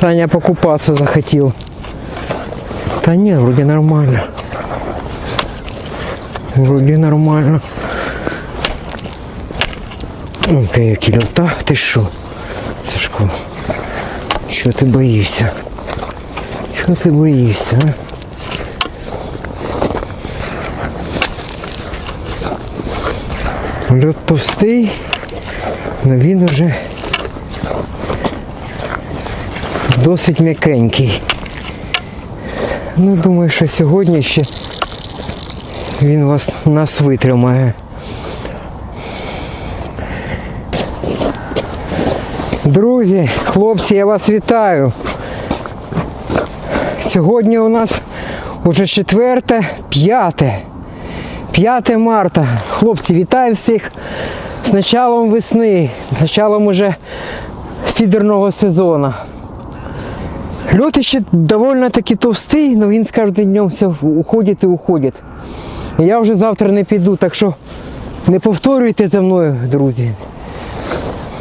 Саня покупаться захотел. Да не, вроде нормально. Вроде нормально. Ну-ка, які льота, ти що? Сашко, чого ти боїшся? Чого ти боїшся, а? Льот товстий, але він уже досить м'якенький. Ну, думаю, що сьогодні ще він вас нас витримає. Друзі, хлопці, я вас вітаю. Сьогодні у нас уже четверте, п'яте. 5 марта. Хлопці, вітаю всіх з началом весни, з началом уже фідерного сезону. Льот ще доволі таки товстий, але він з кожним днем все уходить і уходить. Я вже завтра не піду, так що не повторюйте за мною, друзі.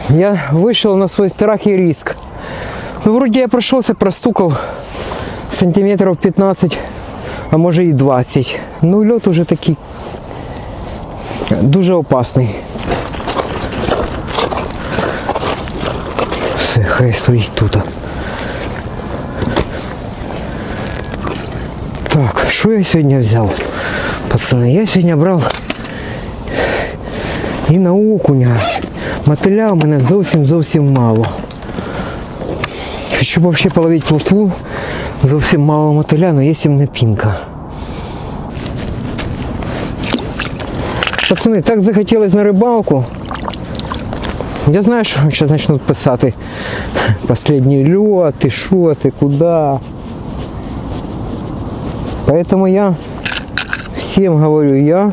Я вийшов на свій страх і риск. Ну, вроді я пройшовся, простукав сантиметрів 15, а може і 20. Ну, льот уже такий дуже опасний. Все, хай стоїть тут. Так, що я сьогодні взяв? Пацани, я сьогодні брав і на окуня. Мотиля у мене зовсім зовсім мало. Щоб взагалі половити плотву, зовсім мало мотиля, але є сімна пінка. Пацани, так захотілось на рибалку. Я знаю, що зараз почнуть писати последній льот, ти що, ти куди. Поэтому я всім говорю, я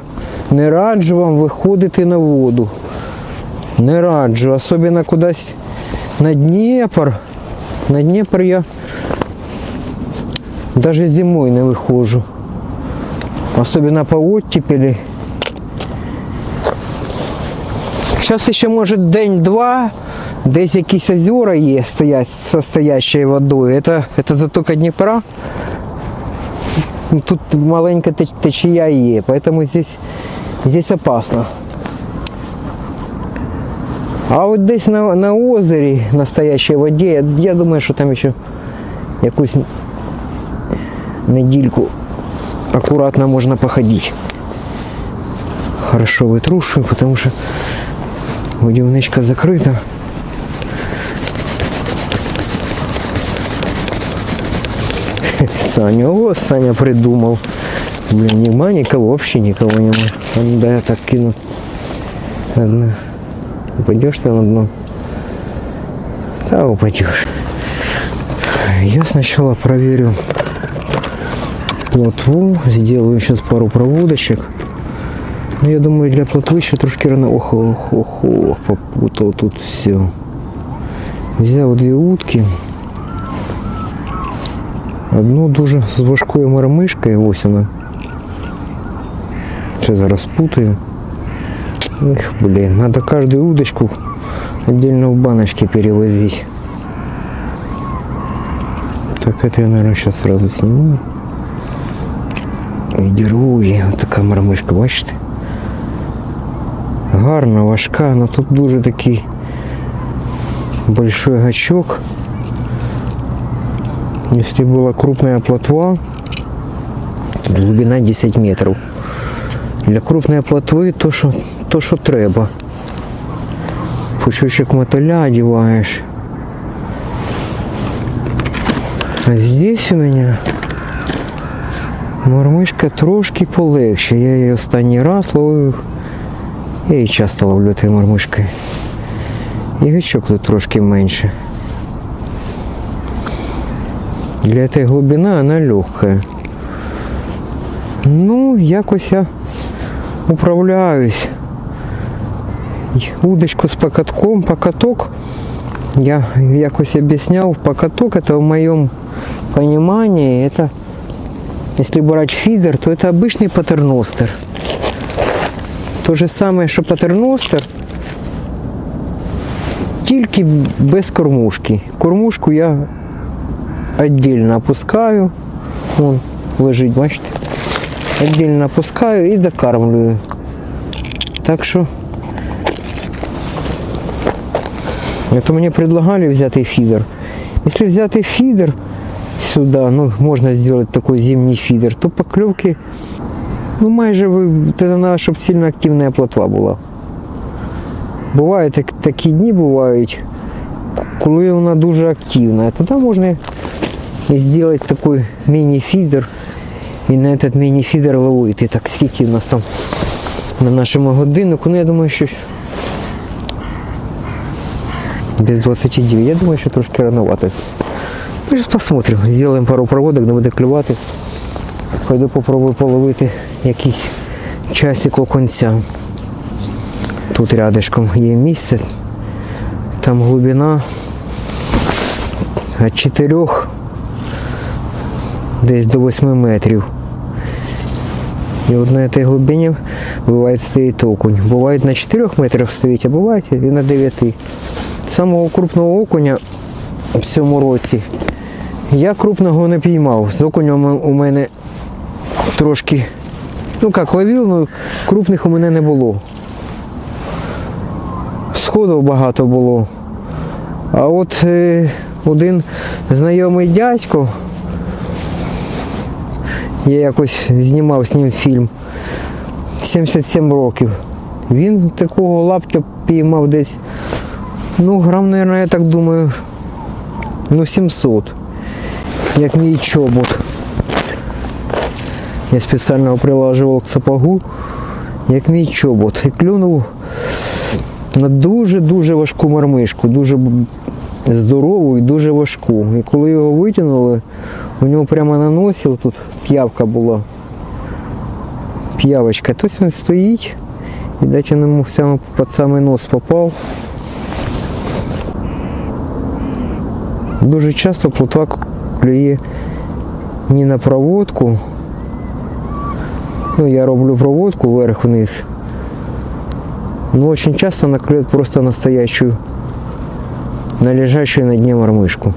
не раджу вам виходити на воду. Не раджу, особливо кудись на Дніпр. На Дніпр я навіть зимою не виходжу. Особливо по оттепелі. Зараз ще може день-два, десь якісь озера є стоять со стоящою водою. Это, это затока Дніпра. Ну, Тут маленька теч- течія є, поэтому здесь, здесь опасно. А от десь на, на озері, настоящій воді, я, я думаю, що там ще якусь недільку акуратно можна походити. Хорошо витрушую, потому що Водівничка закрита. Саня, о, Саня придумал. Блин, нема никого, вообще никого нема. Ну да я так кину. Одна. Упадешь на дно? Да, упадешь. Я сначала проверю плотву, сделаю сейчас пару проводочек. Ну, я думаю, для плотви ще трошки рано. Ох, ох, ох, ох, попутал тут все. Взяв дві утки. Одну дуже з важкою мармишкою, ось вона. Ще зараз путаю. Эх, блин, надо каждую удочку отдельно в баночке перевозить. Так, это я, наверное, сейчас сразу сниму. І дірву її. Ось така мармишка, бачите? Гарна, важка, але тут дуже такий большой гачок. Если была крупная плотва, глубина 10 метров. Для крупної плотви то, що, то, що треба. Пучочок мотиля одеваешь. А здесь у меня мормишка трошки полегше. Я її останній раз ловив. Я її часто ловлю тією мормишкою. І гачок тут трошки менше. Для этой глубины она легкая. Ну, якось я управляюсь. Удочку с покатком, покаток. Я якось объяснял, покаток это в моем понимании, это если брать фидер, то это обычный патерностер. То же самое, що патерностер, тільки без кормушки. Кормушку я Отдельно опускаю. Вон лежить, бачите? Отдельно опускаю і докармлюю. Так що Это мне предлагали взятый фидер. Если взятый фидер сюда, ну, можно сделать такой зимний фидер, то поклевки, ну, майже ви- це треба, щоб сильно активна плотва була. Бувають так, такі дні бувають, к- коли вона дуже активна. Тоді можна зробити такий міні-фідер і на этот міні-фідер ловити. Так, скільки у нас там на нашому годиннику, ну я думаю, що без 29. Я думаю, що трошки рановато. Ми ж посмотрим. Сделаем пару проводок, де буде клювати. Пойду попробую половити якийсь часик оконця. Тут рядышком є місце. Там глибина від 4 десь до 8 метрів. І от на цій глибині буває стоїть окунь. Буває на 4 метрах стоїть, а буває і на 9. Самого крупного окуня в цьому році я крупного не піймав. З окунем у мене трошки, ну як ловив, ну крупних у мене не було. Сходів багато було. А от е, один знайомий дядько, я якось знімав з ним фільм 77 років. Він такого лаптя піймав десь, ну, грам, мабуть, я так думаю, ну 700. Як мій чобот. Я спеціально прилажував к сапогу, як мій чобот. І клюнув на дуже-дуже важку мармишку, дуже здорову і дуже важку. І коли його витягнули, у нього прямо на носі тут п'явка була. П'явочка. Тобто він стоїть і йому під самий нос попав. Дуже часто плотва клює не на проводку. Ну, я роблю проводку вверх-вниз. Но очень часто она просто настоящую, на лежащую на дне мормышку.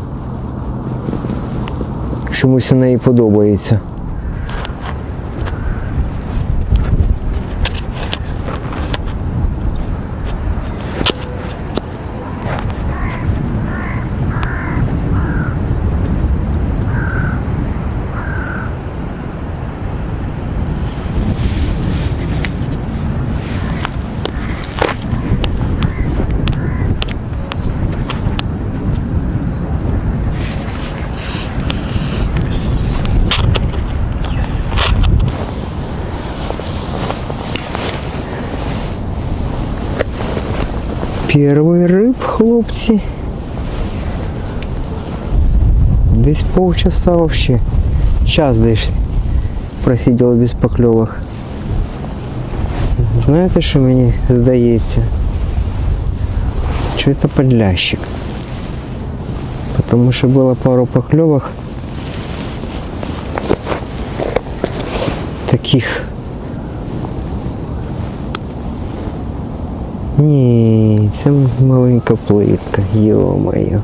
Чомусь вона їй подобається. Перший риб, хлопці. Десь полчаса вообще. Час десь просиділи без покльовок. Знаєте, що мені здається? Що це подлящик. Потому що було пару покльовок таких Ні, це маленька плитка, йо-моє.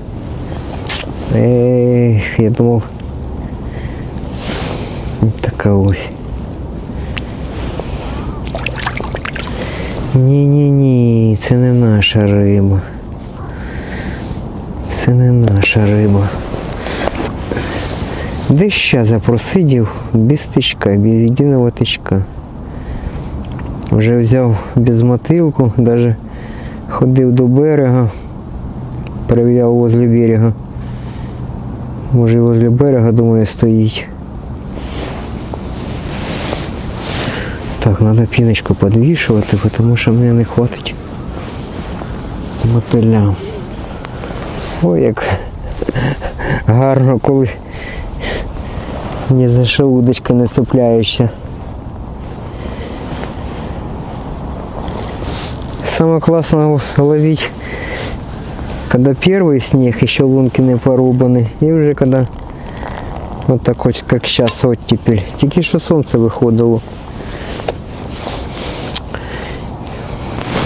Ех, я думав. Така ось. Ні-ні-ні, це не наша риба. Це не наша риба. Десь ще запросидів без тичка, без єдиного тичка. Вже взяв без мотилку, навіть ходив до берега, перевіряв возле берега. Може і возле берега, думаю, стоїть. Так, треба піночку підвішувати, тому що мені не хватить мотиля. Ой, як гарно, коли ні за що удочка не цепляєшся. Самое классно ловить, когда первый снег, еще лунки не порубаны, и уже когда вот так вот, как сейчас оттепель. Тільки що сонце виходило.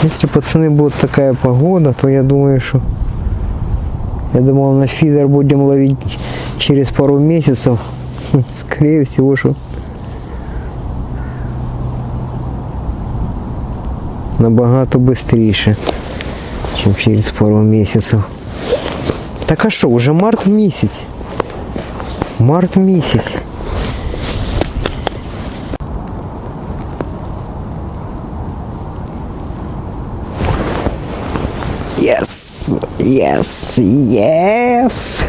Если пацаны будет такая погода, то я думаю, что я думал на фидер будем ловить через пару месяцев, скорее всего, что набагато быстріше, чем через пару месяцев. Так а що, уже март місяць. Март місяць. Yes, yes, yes.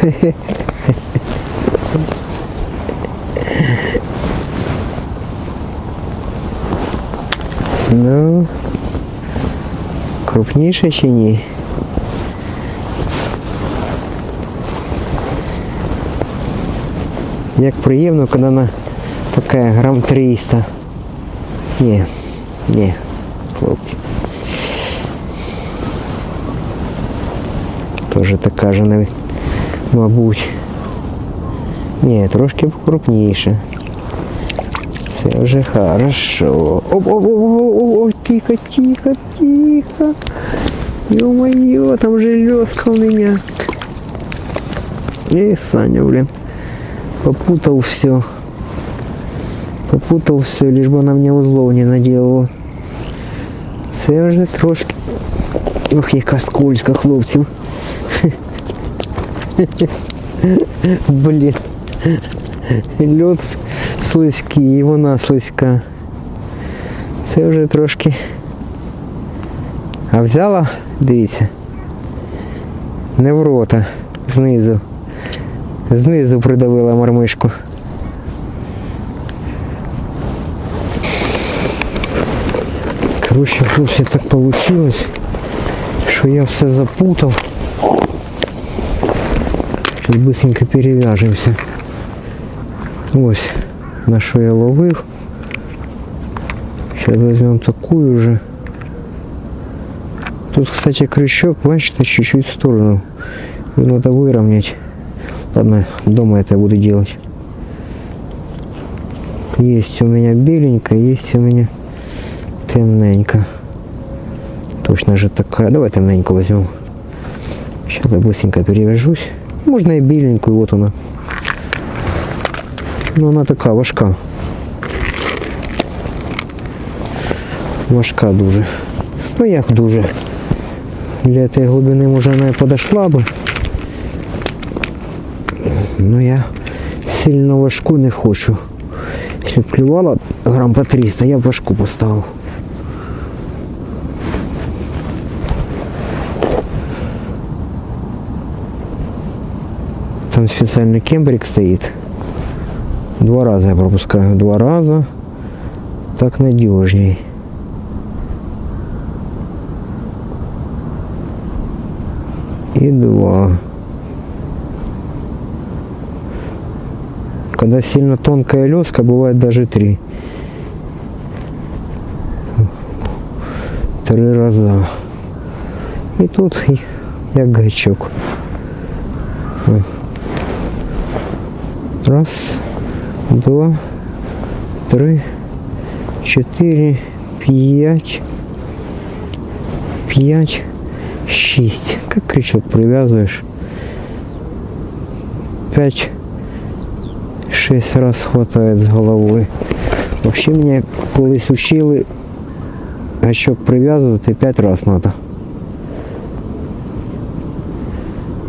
ну, крупніше чи ні? Як приємно, коли вона така грам 300. Ні, ні, хлопці. Тоже така ж навіть, мабуть. Ні, трошки покрупніше. Це вже хорошо. Оп, оп, оп, оп, оп, оп, тихо, тихо, тихо. Ё-моё, там железка у меня. Эй, Саня, блин. Попутал все. Попутал все, лишь бы она мне узлов не наделала. Це вже трошки. Ох, яка скользка, хлопців. Блін. Льот с- слизький, і вона слизька. Це вже трошки. А взяла, дивіться. Не в рота, знизу. Знизу придавила мармишку. Короче, хлопці, так получилось, що я все запутав. Сейчас быстренько перевяжемся. Ось, на що я ловив. Сейчас возьмем такую же. Тут, кстати, крючок, бачите, чуть-чуть в сторону. Его надо выровнять. Ладно, дома это я буду делать. Есть у меня беленькая, есть у меня темненько. Точно же такая. Давай темненько возьмем. Сейчас я быстренько перевяжусь. Можно и беленькую, вот она. Но она така важка. Важка дуже. Ну як дуже. Для цієї глибини може вона і подошла би. Ну я сильно важку не хочу. Якщо б клювала грам по 300, я б важку поставив. Там специальный кембрик стоит. Два раза я пропускаю. Два раза. Так надежней. И два. Когда сильно тонкая леска, бывает даже три. Три раза. И тут и- як гачок. Ой. Раз, два, три, чотири, п'ять, п'ять, шесть. Как крючок привязываешь? Пять, шесть раз хватает с головой. Вообще меня колись учили гачок прив'язувати 5 раз надо.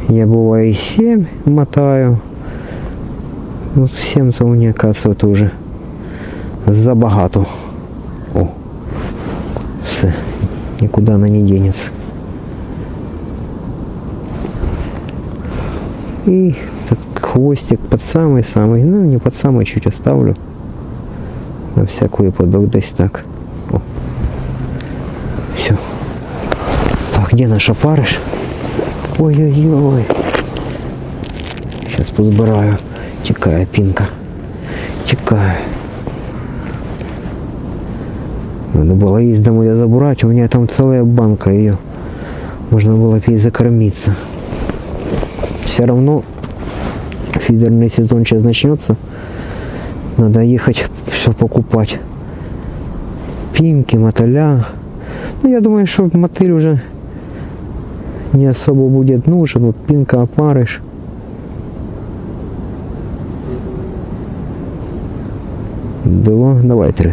Я бываю и 7 мотаю. Ну, 7 то мені, оказывается, уже забагато. О, все, никуда она не денется. И этот хвостик под самый-самый, ну не под самый, чуть оставлю. На всякий випадок десь так. О. Все. Так, где наша парыш? Ой-ой-ой. Сейчас позбираю. Тікає пінка. Тікає. Надо было есть домой ее забрать. У меня там целая банка ее. Можно было бы ей закормиться. все равно фидерный сезон сейчас начнется. Надо ехать все покупать. Пинки, мотыля. Ну, я думаю, что мотыль уже не особо будет нужен. Вот пинка, опарыш. Два, давай три.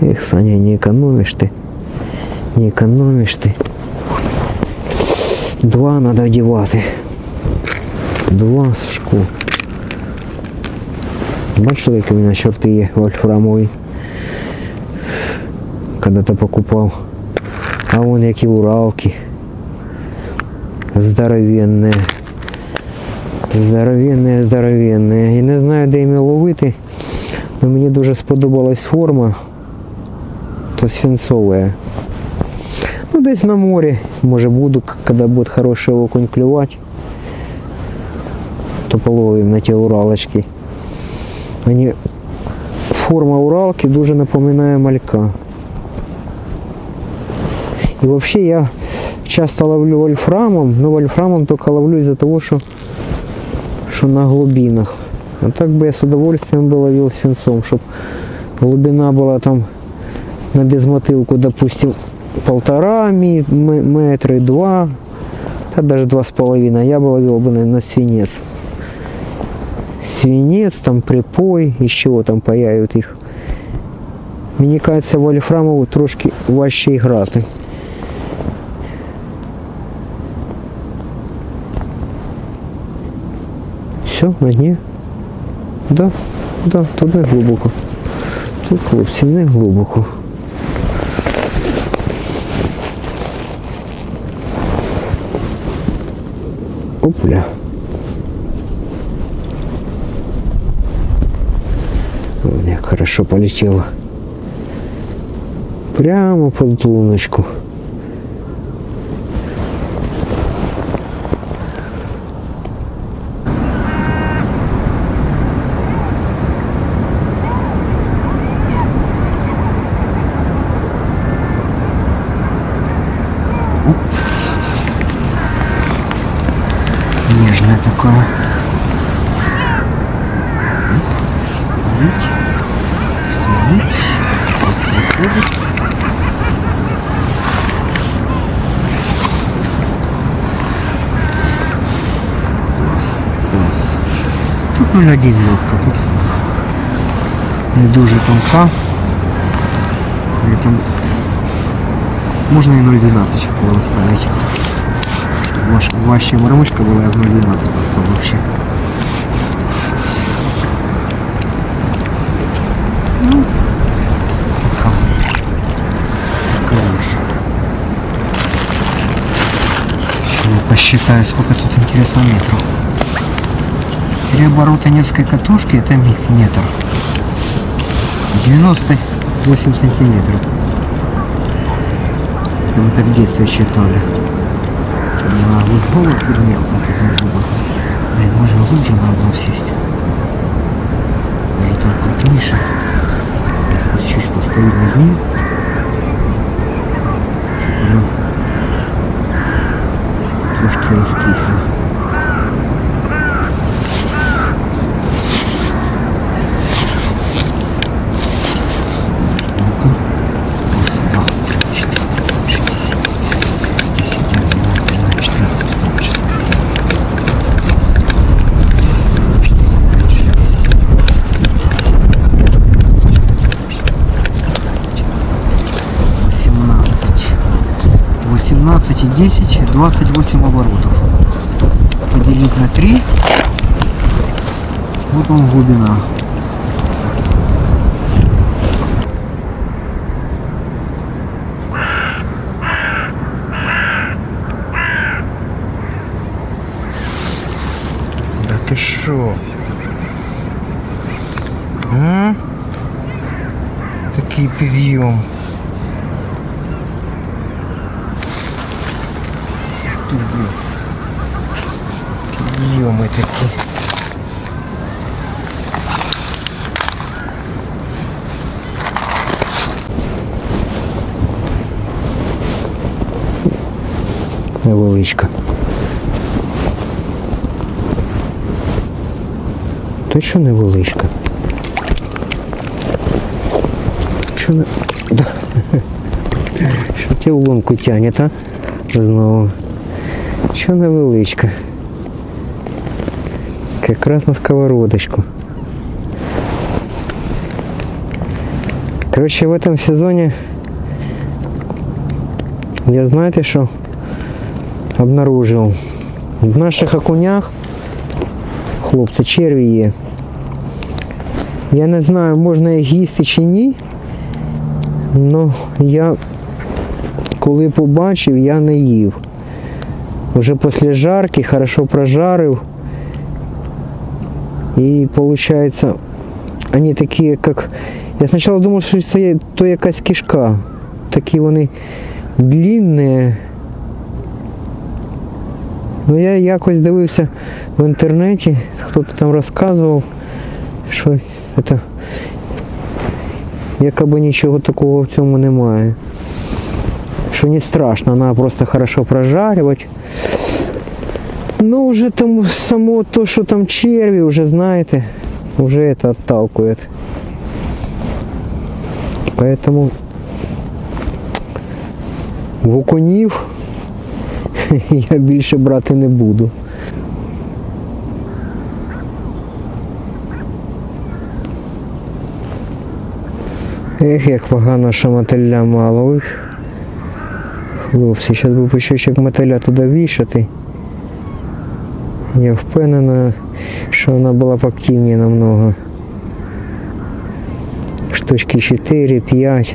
Эх, Саня, не экономишь ты. Не экономишь ты. Два надо одівати. Два Сашку. Бачили, які у мене шорти є вольфрамові. Когда-то покупал. А вон які уралки. Здоровенные. Здоровенные, здоровенные. І не знаю, де їм ловити. але мені дуже сподобалась форма. То свинцовая. Ну, десь на море, може буду, к- когда будет хороший окунь клевать, то половим на ті уралочки. Они, форма уралки дуже напоминає малька. И вообще я часто ловлю вольфрамом, но вольфрамом только ловлю из-за того, что, что на глубинах. А так бы я с удовольствием бы ловил свинцом, чтобы глубина была там на безмотылку, допустим, полтора ми- м- метра, и два, да даже два с половиной. Я бы ловил бы на, на свинец. Свинец, там припой, из чего там паяют их. Мені кажеться, вольфрамову трошки важче грати. Все, на дні? Да, да, туди глибоко. Тут хлопці не глибоко. Опля. Ой, як хорошо полетело. Прямо под луночку. 0,1 лодка. Тут не дуже тонка. При этом можна і 0,12 було ставити. Щоб ваша мормочка була як 0,12 просто вообще. Ну, я посчитаю, сколько тут интересно метров. Три оборота Невской катушки это метр. 98 сантиметров. Это мы так детство считали. На футбол гремел, так это было. Блин, можно лучше на одном сесть. Даже там крупнейший. Чуть-чуть постоит на ней. 28 оборотов. Поделить на 3. Вот он глубина. Да ты шо? А? Такие пивьем. Точно невеличка. Що не... Да. Що тебе в лунку тягне, а? Знову. Що невеличка. Как раз на сковородочку. Короче, в этом сезоне я знаете что обнаружил? В наших окунях, хлопці, черві є. Я не знаю, можна їх їсти чи ні. але я коли побачив, я не їв. Уже після жарки хорошо прожарив. І виходить, вони такі, як. Я спочатку думав, що це то якась кишка. Такі вони длинні. Ну я якось дивився в інтернеті, хтось там розказував, що це якоби нічого такого в цьому немає. Що не страшно, треба просто хорошо прожарювати. Ну, уже там само то, що там черві, вже знаєте, вже это отталкивает. Поэтому вуконів я більше брати не буду. Ех, як погано, що мотиля мало. Ой. Хлопці, зараз би почав мотиля туди вішати. Я впевнена, що вона була б активніше намного. Штучки 4-5.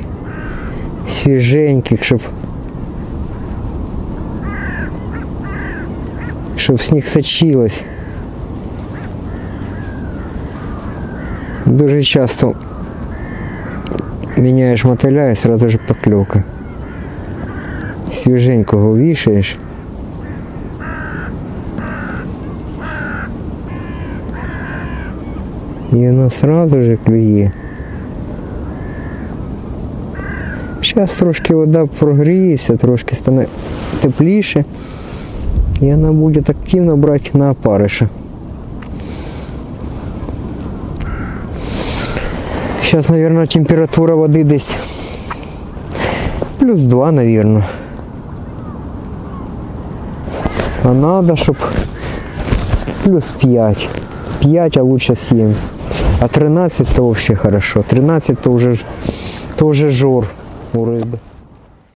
Свіженьких, щоб. Щоб з них сочилось. Дуже часто міняєш мотиля і сразу же покльовка. Свіженького вішаєш. І вона сразу же клює. Зараз трошки вода прогріється, трошки стане тепліше І вона буде активно брати на опариша. Сейчас, наверное, температура воды десь плюс 2, наверное. А надо, чтобы плюс 5. 5, а лучше 7. А 13 то вообще хорошо. 13 то уже, то уже жор у рыбы.